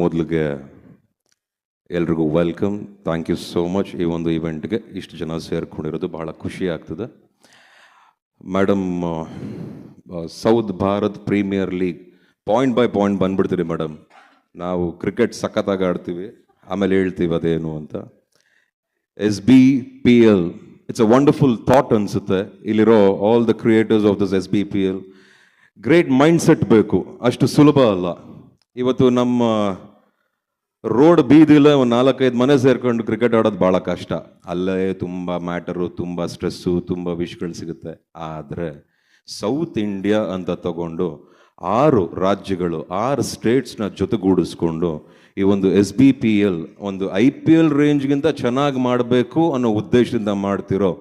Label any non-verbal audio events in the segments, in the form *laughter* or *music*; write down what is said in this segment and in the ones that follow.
ಮೊದಲಿಗೆ ಎಲ್ರಿಗೂ welcome. Thank you so much ಈ ಒಂದು ಇವೆಂಟ್ಗೆ ಇಷ್ಟು ಜನ ಸೇರ್ಕೊಂಡಿರೋದು ಬಹಳ ಖುಷಿ ಆಗ್ತದೆ. Madam south Bharat premier league point by point ಬಂದ್ಬಿಡ್ತೀರಿ madam ನಾವು ಕ್ರಿಕೆಟ್ ಸಖತ್ತಾಗಿ ಆಡ್ತೀವಿ, ಆಮೇಲೆ ಹೇಳ್ತೀವಿ ಅದೇನು ಅಂತ. S B P L it's a wonderful thought ಅನಿಸುತ್ತೆ. ಇಲ್ಲಿರೋ all the creators of this S B P L great mind set ಬೇಕು. ಅಷ್ಟು ಸುಲಭ ಅಲ್ಲ. ಇವತ್ತು ನಮ್ಮ ರೋಡ್ ಬೀದಿಲ್ಲ ಒಂದು ನಾಲ್ಕೈದು ಮನೆ ಸೇರ್ಕೊಂಡು ಕ್ರಿಕೆಟ್ ಆಡೋದು ಭಾಳ ಕಷ್ಟ. ಅಲ್ಲೇ ತುಂಬ ಮ್ಯಾಟರು ತುಂಬ ಸ್ಟ್ರೆಸ್ಸು ತುಂಬ ವಿಷ್ಗಳು ಸಿಗುತ್ತೆ. ಆದರೆ ಸೌತ್ ಇಂಡಿಯಾ ಅಂತ ತಗೊಂಡು ಆರು ರಾಜ್ಯಗಳು, ಆರು ಸ್ಟೇಟ್ಸ್ನ ಜೊತೆಗೂಡಿಸ್ಕೊಂಡು ಈ ಒಂದು ಎಸ್ ಬಿ ಪಿ ಎಲ್ ಒಂದು ಐ ಪಿ ಎಲ್ ರೇಂಜ್ಗಿಂತ ಚೆನ್ನಾಗಿ ಮಾಡಬೇಕು ಅನ್ನೋ ಉದ್ದೇಶದಿಂದ ಮಾಡ್ತಿರೋ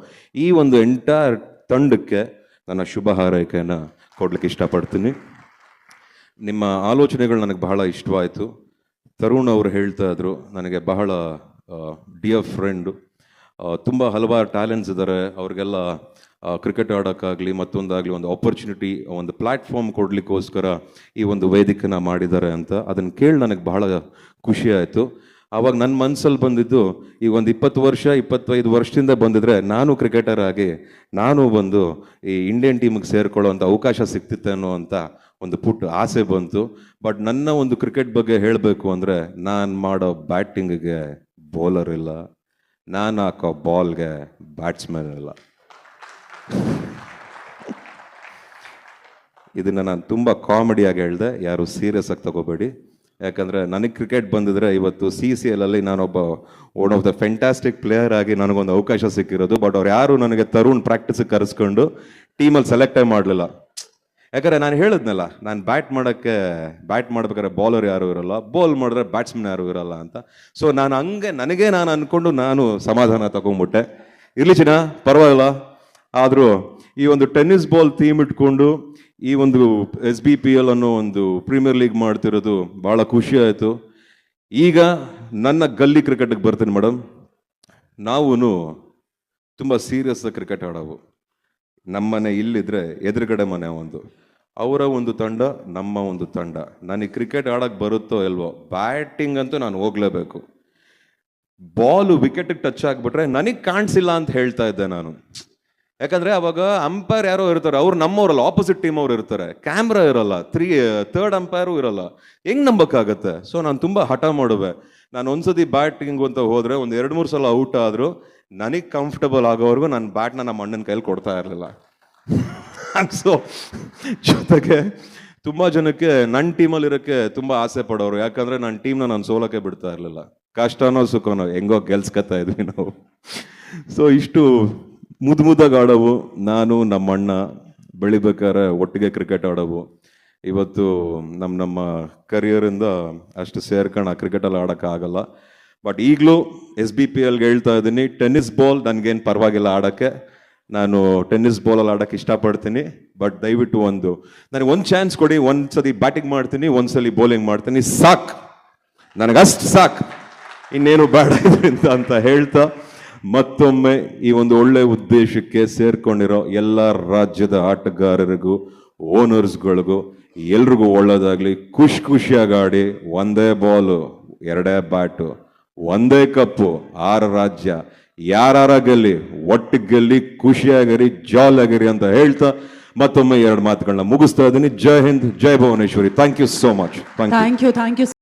ಈ ಒಂದು ಎಂಟೈರ್ ತಂಡಕ್ಕೆ ನನ್ನ ಶುಭ ಹಾರೈಕೆಯನ್ನು ಕೊಡ್ಲಿಕ್ಕೆ ಇಷ್ಟಪಡ್ತೀನಿ. ನಿಮ್ಮ ಆಲೋಚನೆಗಳು ನನಗೆ ಬಹಳ ಇಷ್ಟವಾಯಿತು. ತರುಣ್ ಅವರು ಹೇಳ್ತಾ ಇದ್ರು, ನನಗೆ ಬಹಳ ಡಿಯರ್ ಫ್ರೆಂಡು ತುಂಬ ಹಲವಾರು ಟ್ಯಾಲೆಂಟ್ಸ್ ಇದ್ದಾರೆ ಅವ್ರಿಗೆಲ್ಲ ಕ್ರಿಕೆಟ್ ಆಡೋಕ್ಕಾಗಲಿ ಮತ್ತೊಂದಾಗಲಿ ಒಂದು ಆಪರ್ಚುನಿಟಿ ಒಂದು ಪ್ಲ್ಯಾಟ್ಫಾರ್ಮ್ ಕೊಡಲಿಕ್ಕೋಸ್ಕರ ಈ ಒಂದು ವೇದಿಕೆನ ಮಾಡಿದ್ದಾರೆ ಅಂತ. ಅದನ್ನು ಕೇಳಿ ನನಗೆ ಬಹಳ ಖುಷಿ ಆಯಿತು. ಆವಾಗ ನನ್ನ ಮನಸ್ಸಲ್ಲಿ ಬಂದಿದ್ದು, ಈ ಒಂದು ಇಪ್ಪತ್ತು ವರ್ಷ, ಇಪ್ಪತ್ತೈದು ವರ್ಷದಿಂದ ಬಂದಿದ್ರೆ ನಾನು ಕ್ರಿಕೆಟರ್ ಆಗಿ, ನಾನು ಬಂದು ಈ ಇಂಡಿಯನ್ ಟೀಮಿಗೆ ಸೇರ್ಕೊಳ್ಳೋವಂಥ ಅವಕಾಶ ಸಿಕ್ತಿತ್ತೇನೋ ಅಂತ ಒಂದು ಪುಟ್ಟ ಆಸೆ ಬಂತು. ಬಟ್ ನನ್ನ ಒಂದು ಕ್ರಿಕೆಟ್ ಬಗ್ಗೆ ಹೇಳಬೇಕು ಅಂದರೆ, ನಾನು ಮಾಡೋ ಬ್ಯಾಟಿಂಗಿಗೆ ಬೌಲರ್ ಇಲ್ಲ. ನಾನು ಹಾಕೋ ಬಾಲ್ಗೆ ಬ್ಯಾಟ್ಸ್ಮನ್ ಇಲ್ಲ. ಇದನ್ನು ನಾನು ತುಂಬ ಕಾಮಿಡಿಯಾಗಿ ಹೇಳಿದೆ. ಯಾರು ಸೀರಿಯಸ್ ಆಗಿ ತಗೋಬೇಡಿ. ಯಾಕಂದರೆ ನನಗೆ ಕ್ರಿಕೆಟ್ ಬಂದಿದ್ರೆ ಇವತ್ತು ಸಿ ಸಿ ಎಲ್ ಅಲ್ಲಿ ನಾನೊಬ್ಬ one of the fantastic player ಆಗಿ ನನಗೊಂದು ಅವಕಾಶ ಸಿಕ್ಕಿರೋದು. ಬಟ್ ಅವ್ರು ಯಾರು ನನಗೆ ತರುಣ್ ಪ್ರಾಕ್ಟೀಸಿಗೆ ಕರೆಸ್ಕೊಂಡು ಟೀಮಲ್ಲಿ ಸೆಲೆಕ್ಟೇ ಮಾಡಲಿಲ್ಲ. ಯಾಕಂದ್ರೆ ನಾನು ಹೇಳಿದ್ನಲ್ಲ, ನಾನು ಬ್ಯಾಟ್ ಮಾಡೋಕ್ಕೆ ಬ್ಯಾಟ್ ಮಾಡ್ಬೇಕಾದ್ರೆ ಬೌಲರ್ ಯಾರು ಇರಲ್ಲ ಬಾಲ್ ಮಾಡಿದ್ರೆ ಬ್ಯಾಟ್ಸ್ಮನ್ ಯಾರು ಇರಲ್ಲ ಅಂತ. ಸೊ ನಾನು ಹಂಗೆ, ನನಗೆ ನಾನು ಅಂದ್ಕೊಂಡು ನಾನು ಸಮಾಧಾನ ತಗೊಂಡ್ಬಿಟ್ಟೆ ಇರ್ಲಿ ಚಿನ್ನ, ಪರವಾಗಿಲ್ಲ. ಆದರೂ ಈ ಒಂದು ಟೆನ್ನಿಸ್ ಬಾಲ್ ಥೀಮ್ ಇಟ್ಕೊಂಡು, ಈ ಒಂದು ಎಸ್ ಬಿ ಪಿ ಎಲ್ ಅನ್ನೋ ಒಂದು ಪ್ರೀಮಿಯರ್ ಲೀಗ್ ಮಾಡ್ತಿರೋದು ಭಾಳ ಖುಷಿ ಆಯಿತು. ಈಗ ನನ್ನ ಗಲ್ಲಿ ಕ್ರಿಕೆಟಿಗೆ ಬರ್ತೀನಿ ಮೇಡಮ್ ನಾವು ತುಂಬ ಸೀರಿಯಸ್ ಕ್ರಿಕೆಟ್ ಆಡೋವು ನಮ್ಮನೆ ಇಲ್ಲಿದ್ರೆ ಎದುರುಗಡೆ ಮನೆ ಒಂದು. ಅವರ ಒಂದು ತಂಡ, ನಮ್ಮ ಒಂದು ತಂಡ. ನನಗೆ ಕ್ರಿಕೆಟ್ ಆಡೋಕ್ಕೆ ಬರುತ್ತೋ ಇಲ್ವೋ ಬ್ಯಾಟಿಂಗ್ ಅಂತೂ ನಾನು ಹೋಗ್ಲೇಬೇಕು. ಬಾಲು ವಿಕೆಟಿಗೆ ಟಚ್ ಆಗಿಬಿಟ್ರೆ ನನಗೆ ಕಾಣಿಸಿಲ್ಲ ಅಂತ ಹೇಳ್ತಾ ಇದ್ದೆ ನಾನು. ಯಾಕಂದ್ರೆ ಅವಾಗ ಅಂಪೈರ್ ಯಾರೋ ಇರ್ತಾರೆ, ಅವ್ರು ನಮ್ಮವರಲ್ಲ ಆಪೋಸಿಟ್ ಟೀಮ್ ಅವ್ರು ಇರ್ತಾರೆ. ಕ್ಯಾಮ್ರಾ ಇರಲ್ಲ ತ್ರೀ ಥರ್ಡ್ ಅಂಪೈರು ಇರಲ್ಲ. ಹೆಂಗ್ ನಂಬಕ್ಕಾಗತ್ತೆ? ಸೊ ನಾನು ತುಂಬ ಹಠ ಮಾಡುವೆ. ನಾನು ಒಂದ್ಸತಿ ಬ್ಯಾಟಿಂಗ್ ಅಂತ ಹೋದರೆ ಒಂದು ಎರಡು, ಮೂರು ಸಲ ಔಟ್ ಆದರೂ ನನಗೆ ಕಂಫರ್ಟಬಲ್ ಆಗೋವರೆಗೂ ನಾನು ಬ್ಯಾಟ್ನ ನಮ್ಮ ಅಣ್ಣನ ಕೈಲಿ ಕೊಡ್ತಾ ಇರಲಿಲ್ಲ. ಸೊ *laughs* ಜೊತೆಗೆ ತುಂಬ ಜನಕ್ಕೆ ನನ್ನ ಟೀಮಲ್ಲಿ ಇರೋಕ್ಕೆ ತುಂಬ ಆಸೆ ಪಡೋರು. ಯಾಕಂದರೆ ನನ್ನ ಟೀಮ್ನ ನಾನು ಸೋಲಕ್ಕೆ ಬಿಡ್ತಾ ಇರಲಿಲ್ಲ. ಕಷ್ಟನೋ ಸುಖನೋ, ಹೆಂಗೋ ಗೆಲ್ಸ್ಕೊತಾ ಇದ್ವಿ ನಾವು. ಸೊ ಇಷ್ಟು ಮುದ್ದು ಮುದ್ದಾಗಿ ಆಡೋವು ನಾನು ನಮ್ಮ ಅಣ್ಣ ಬೆಳಿಬೇಕಾದ್ರೆ ಒಟ್ಟಿಗೆ ಕ್ರಿಕೆಟ್ ಆಡೋವು. ಇವತ್ತು ನಮ್ಮ ನಮ್ಮ ಕರಿಯರಿಂದ ಅಷ್ಟು ಸೇರ್ಕೊಂಡು ಆ ಕ್ರಿಕೆಟಲ್ಲಿ ಆಡೋಕ್ಕಾಗಲ್ಲ ಬಟ್ ಈಗಲೂ ಎಸ್ ಬಿ ಪಿ ಎಲ್ಗೆ ಹೇಳ್ತಾ ಇದ್ದೀನಿ ಟೆನ್ನಿಸ್ ಬಾಲ್ ನನಗೇನು ಪರವಾಗಿಲ್ಲ ಆಡೋಕ್ಕೆ. ನಾನು ಟೆನ್ನಿಸ್ ಬಾಲಲ್ಲಿ ಆಡೋಕ್ಕೆ ಇಷ್ಟಪಡ್ತೀನಿ. ಬಟ್ ದಯವಿಟ್ಟು ಒಂದು, ನನಗೆ ಒಂದು ಚಾನ್ಸ್ ಕೊಡಿ ಒಂದು ಬ್ಯಾಟಿಂಗ್ ಮಾಡ್ತೀನಿ, ಒಂದ್ಸಲಿ ಬೌಲಿಂಗ್ ಮಾಡ್ತೀನಿ. ಸಾಕ್. ನನಗಷ್ಟು ಸಾಕ್. ಇನ್ನೇನು ಬೇಡ ಅಂತ ಹೇಳ್ತಾ ಮತ್ತೊಮ್ಮೆ ಈ ಒಂದು ಒಳ್ಳೆ ಉದ್ದೇಶಕ್ಕೆ ಸೇರ್ಕೊಂಡಿರೋ ಎಲ್ಲ ರಾಜ್ಯದ ಆಟಗಾರರಿಗೂ, ಓನರ್ಸ್ಗಳಿಗೂ, ಎಲ್ರಿಗೂ ಒಳ್ಳೇದಾಗ್ಲಿ. ಖುಷಿ ಖುಷಿಯಾಗಿ ಆಡಿ ಒಂದೇ ಬಾಲು, ಎರಡೇ ಬ್ಯಾಟು, ಒಂದೇ ಕಪ್ಪು, ಆರು ರಾಜ್ಯ. ಯಾರ ಗೆಲ್ಲಿ, ಒಟ್ಟು ಗೆಲ್ಲಿ, ಖುಷಿಯಾಗಿರಿ ಜಾಲಾಗಿರಿ ಅಂತ ಹೇಳ್ತಾ ಮತ್ತೊಮ್ಮೆ ಎರಡು ಮಾತುಗಳನ್ನ ಮುಗಿಸ್ತಾ ಇದ್ದೀನಿ. ಜೈ ಹಿಂದ್, ಜೈ Bhuvaneshwari. Thank you so much thank you thank you